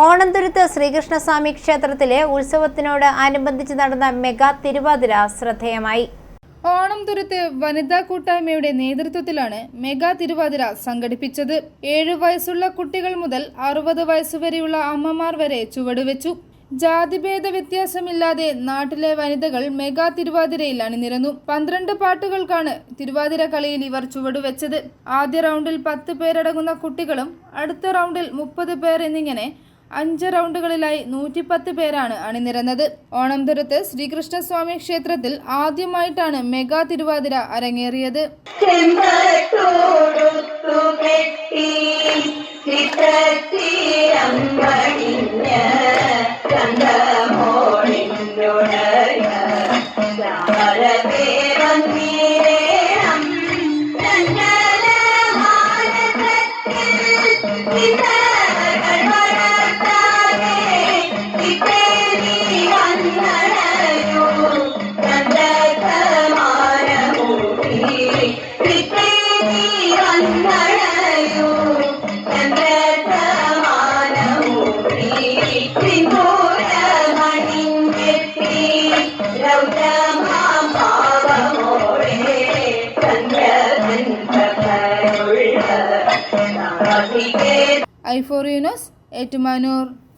ഓണന്തുരുത്ത് ശ്രീകൃഷ്ണസ്വാമി ക്ഷേത്രത്തിലെ ഉത്സവത്തിനോട് അനുബന്ധിച്ച് നടന്ന മെഗാ തിരുവാതിര ശ്രദ്ധേയമായി. ഓണം തുരുത്ത് വനിതാ കൂട്ടായ്മയുടെ നേതൃത്വത്തിലാണ് മെഗാ തിരുവാതിര സംഘടിപ്പിച്ചത്. ഏഴു വയസ്സുള്ള കുട്ടികൾ മുതൽ അറുപത് വയസ്സുവരെയുള്ള അമ്മമാർ വരെ ചുവടുവെച്ചു. ജാതിഭേദ വ്യത്യാസമില്ലാതെ നാട്ടിലെ വനിതകൾ മെഗാ തിരുവാതിരയിൽ അണിനിരന്നു. പന്ത്രണ്ട് പാട്ടുകൾക്കാണ് തിരുവാതിര കളിയിൽ ഇവർ ചുവടുവെച്ചത്. ആദ്യ റൗണ്ടിൽ പത്ത് പേരടങ്ങുന്ന കുട്ടികളും അടുത്ത റൗണ്ടിൽ മുപ്പത് പേർ എന്നിങ്ങനെ അഞ്ച് റൗണ്ടുകളിലായി നൂറ്റിപ്പത്ത് പേരാണ് അണിനിരന്നത്. ഓണംതുരത്ത് ശ്രീകൃഷ്ണസ്വാമി ക്ഷേത്രത്തിൽ ആദ്യമായിട്ടാണ് മെഗാ തിരുവാതിര അരങ്ങേറിയത്. ചെമ്പട്ടോടുത്തു പ്രഭയുള്ള നാസികേ ഐഫോറിയനോസ് ഏറ്റുമാനൂർ